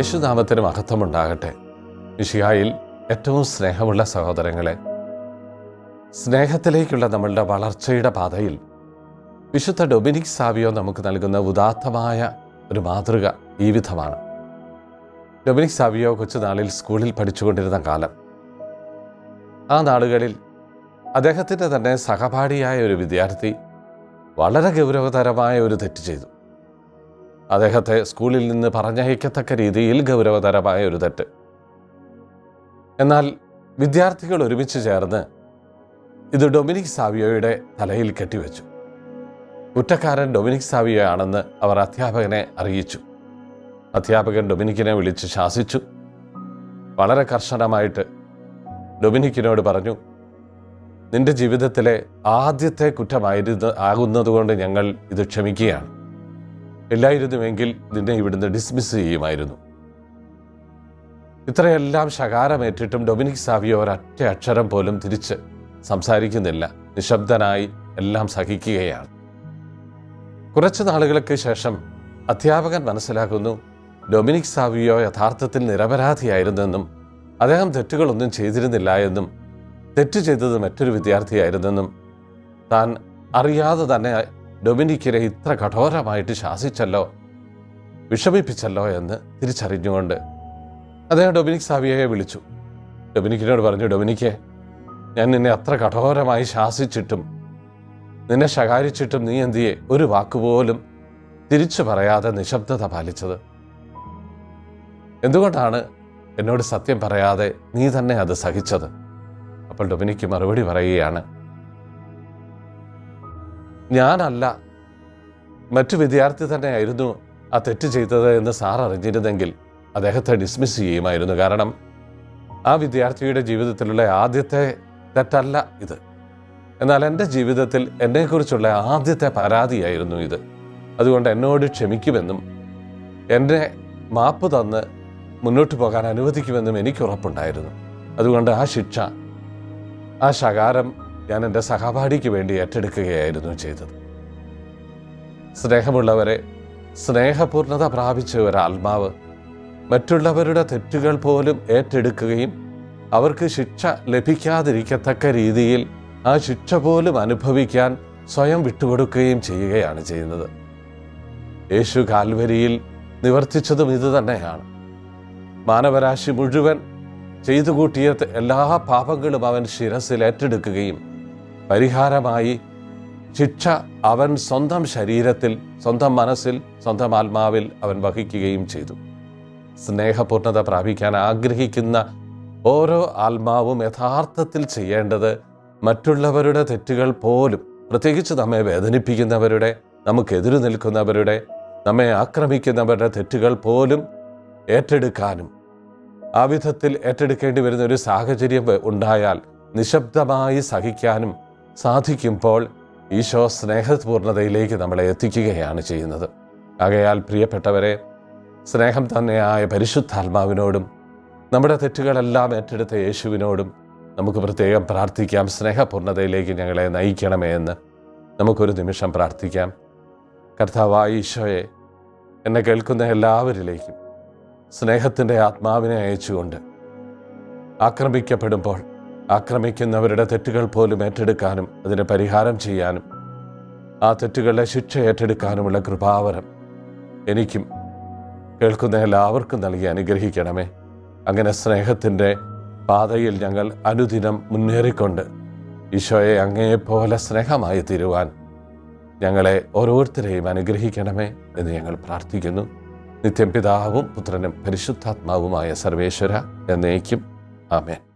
യേശുനാമത്തിന് മഹത്വമുണ്ടാകട്ടെ. മിഷിഹായിൽ ഏറ്റവും സ്നേഹമുള്ള സഹോദരങ്ങളെ സ്നേഹത്തിലേക്കുള്ള നമ്മളുടെ വളർച്ചയുടെ പാതയിൽ വിശുദ്ധ ഡൊമിനിക് സാവിയോ നമുക്ക് നൽകുന്ന ഉദാത്തമായ ഒരു മാതൃക ജീവിതമാണ് ഡൊമിനിക് സാവിയോ കൊച്ചുനാളിൽ സ്കൂളിൽ പഠിച്ചുകൊണ്ടിരുന്ന കാലം. ആ നാളുകളിൽ അദ്ദേഹത്തിന്റെ തന്നെ സഹപാഠിയായ ഒരു വിദ്യാർത്ഥി വളരെ ഗൗരവതരമായ ഒരു തെറ്റ് ചെയ്തു. അദ്ദേഹത്തെ സ്കൂളിൽ നിന്ന് പറഞ്ഞയക്കത്തക്ക രീതിയിൽ ഗൗരവതരമായ ഒരു തെറ്റ്. എന്നാൽ വിദ്യാർത്ഥികൾ ഒരുമിച്ച് ചേർന്ന് ഇത് ഡൊമിനിക് സാവിയോയുടെ തലയിൽ കെട്ടിവെച്ചു. കുറ്റക്കാരൻ ഡൊമിനിക് സാവിയോ ആണെന്ന് അവർ അധ്യാപകനെ അറിയിച്ചു. അധ്യാപകൻ ഡൊമിനിക്കിനെ വിളിച്ച് ശാസിച്ചു. വളരെ കർശനമായിട്ട് ഡൊമിനിക്കിനോട് പറഞ്ഞു നിന്റെ ജീവിതത്തിലെ ആദ്യത്തെ കുറ്റമായിരുന്നു ആകുന്നതുകൊണ്ട് ഞങ്ങൾ ഇത് ക്ഷമിക്കുകയാണ്. ഇല്ലായിരുന്നുവെങ്കിൽ നിന്നെ ഇവിടുന്ന് ഡിസ്മിസ് ചെയ്യുമായിരുന്നു. ഇത്രയെല്ലാം ശകാരമേറ്റിട്ടും ഡൊമിനിക് സാവിയോ ഒരൊറ്റ അക്ഷരം പോലും തിരിച്ച് സംസാരിക്കുന്നില്ല. നിശബ്ദനായി എല്ലാം സഹിക്കുകയാണ്. കുറച്ച് നാളുകൾക്ക് ശേഷം അധ്യാപകൻ മനസ്സിലാക്കുന്നു ഡൊമിനിക് സാവിയോ യഥാർത്ഥത്തിൽ നിരപരാധിയായിരുന്നെന്നും അദ്ദേഹം തെറ്റുകളൊന്നും ചെയ്തിരുന്നില്ല എന്നും തെറ്റ് ചെയ്തത് മറ്റൊരു വിദ്യാർത്ഥിയായിരുന്നെന്നും താൻ അറിയാതെ തന്നെ ഡൊമിനിക്കിനെ ഇത്ര കഠോരമായിട്ട് ശാസിച്ചല്ലോ? വിഷമിപ്പിച്ചല്ലോ എന്ന് തിരിച്ചറിഞ്ഞുകൊണ്ട് അദ്ദേഹം ഡൊമിനിക് സാവിയയെ വിളിച്ചു. ഡൊമിനിക്കിനോട് പറഞ്ഞു ഡൊമിനിക്കെ ഞാൻ നിന്നെ അത്ര കഠോരമായി ശാസിച്ചിട്ടും നിന്നെ ശകാരിച്ചിട്ടും നീ എന്തിയെ ഒരു വാക്കുപോലും തിരിച്ചു പറയാതെ നിശബ്ദത പാലിച്ചത്? എന്തുകൊണ്ടാണ് എന്നോട് സത്യം പറയാതെ നീ തന്നെ അത് സഹിച്ചത്? അപ്പോൾ ഡൊമിനിക്ക് മറുപടി പറയുകയാണ് ഞാനല്ല. മറ്റു വിദ്യാർത്ഥി തന്നെയായിരുന്നു ആ തെറ്റ് ചെയ്തത് എന്ന് സാർ അറിഞ്ഞിരുന്നെങ്കിൽ അദ്ദേഹത്തെ ഡിസ്മിസ് ചെയ്യുമായിരുന്നു. കാരണം ആ വിദ്യാർത്ഥിയുടെ ജീവിതത്തിലുള്ള ആദ്യത്തെ തെറ്റല്ല ഇത്. എന്നാൽ എന്റെ ജീവിതത്തിൽ എന്നെക്കുറിച്ചുള്ള ആദ്യത്തെ പരാതിയായിരുന്നു ഇത്. അതുകൊണ്ട് എന്നോട് ക്ഷമിക്കുമെന്നും എന്നെ മാപ്പ് തന്ന് മുന്നോട്ട് പോകാൻ അനുവദിക്കുമെന്നും എനിക്ക് ഉറപ്പുണ്ടായിരുന്നു. അതുകൊണ്ട് ആ ശിക്ഷ ആ ശകാരം ഞാൻ എന്റെ സഹപാഠിക്ക് വേണ്ടി ഏറ്റെടുക്കുകയായിരുന്നു ചെയ്തത്. സ്നേഹമുള്ളവരെ സ്നേഹപൂർണത പ്രാപിച്ച ഒരാത്മാവ് മറ്റുള്ളവരുടെ തെറ്റുകൾ പോലും ഏറ്റെടുക്കുകയും അവർക്ക് ശിക്ഷ ലഭിക്കാതിരിക്കത്തക്ക രീതിയിൽ ആ ശിക്ഷ പോലും അനുഭവിക്കാൻ സ്വയം വിട്ടുകൊടുക്കുകയും ചെയ്യുകയാണ് ചെയ്യുന്നത്. യേശു കാൽവരിയിൽ നിവർത്തിച്ചതും ഇത് തന്നെയാണ്. മാനവരാശി മുഴുവൻ ചെയ്തു കൂട്ടിയ എല്ലാ പാപങ്ങളും അവൻ ശിരസിൽ ഏറ്റെടുക്കുകയും പരിഹാരമായി ശിക്ഷ അവൻ സ്വന്തം ശരീരത്തിൽ സ്വന്തം മനസ്സിൽ സ്വന്തം ആത്മാവിൽ അവൻ വഹിക്കുകയും ചെയ്തു. സ്നേഹപൂർണത പ്രാപിക്കാൻ ആഗ്രഹിക്കുന്ന ഓരോ ആത്മാവും യഥാർത്ഥത്തിൽ ചെയ്യേണ്ടത് മറ്റുള്ളവരുടെ തെറ്റുകൾ പോലും പ്രത്യേകിച്ച് നമ്മെ വേദനിപ്പിക്കുന്നവരുടെ നമുക്കെതിരു നിൽക്കുന്നവരുടെ നമ്മെ ആക്രമിക്കുന്നവരുടെ തെറ്റുകൾ പോലും ഏറ്റെടുക്കാനും ആ വിധത്തിൽ ഏറ്റെടുക്കേണ്ടി വരുന്ന ഒരു സാഹചര്യം ഉണ്ടായാൽ നിശബ്ദമായി സഹിക്കാനും സാധിക്കുമ്പോൾ ഈശോ സ്നേഹപൂർണതയിലേക്ക് നമ്മളെ എത്തിക്കുകയാണ് ചെയ്യുന്നത്. ആകയാൽ പ്രിയപ്പെട്ടവരെ സ്നേഹം തന്നെയായ പരിശുദ്ധാത്മാവിനോടും നമ്മുടെ തെറ്റുകളെല്ലാം ഏറ്റെടുത്ത യേശുവിനോടും നമുക്ക് പ്രത്യേകം പ്രാർത്ഥിക്കാം. സ്നേഹപൂർണതയിലേക്ക് ഞങ്ങളെ നയിക്കണമേ എന്ന് നമുക്കൊരു നിമിഷം പ്രാർത്ഥിക്കാം. കർത്താവായ ഈശോയെ എന്നെ കേൾക്കുന്ന എല്ലാവരിലേക്കും സ്നേഹത്തിന്റെ ആത്മാവിനെ അയച്ചുകൊണ്ട് ആക്രമിക്കപ്പെടുമ്പോൾ ആക്രമിക്കുന്നവരുടെ തെറ്റുകൾ പോലും ഏറ്റെടുക്കാനും അതിന് പരിഹാരം ചെയ്യാനും ആ തെറ്റുകളുടെ ശിക്ഷ ഏറ്റെടുക്കാനുമുള്ള കൃപാവരം എനിക്കും കേൾക്കുന്ന എല്ലാവർക്കും നൽകി അനുഗ്രഹിക്കണമേ. അങ്ങനെ സ്നേഹത്തിന്റെ പാതയിൽ ഞങ്ങൾ അനുദിനം മുന്നേറിക്കൊണ്ട് ഈശോയെ അങ്ങേപോലെ സ്നേഹമായി തീരുവാൻ ഞങ്ങളെ ഓരോരുത്തരെയും അനുഗ്രഹിക്കണമേ എന്ന് ഞങ്ങൾ പ്രാർത്ഥിക്കുന്നു. നിത്യം പിതാവും പുത്രനും പരിശുദ്ധാത്മാവുമായ സർവേശ്വര എന്നേക്കും. ആമേൻ.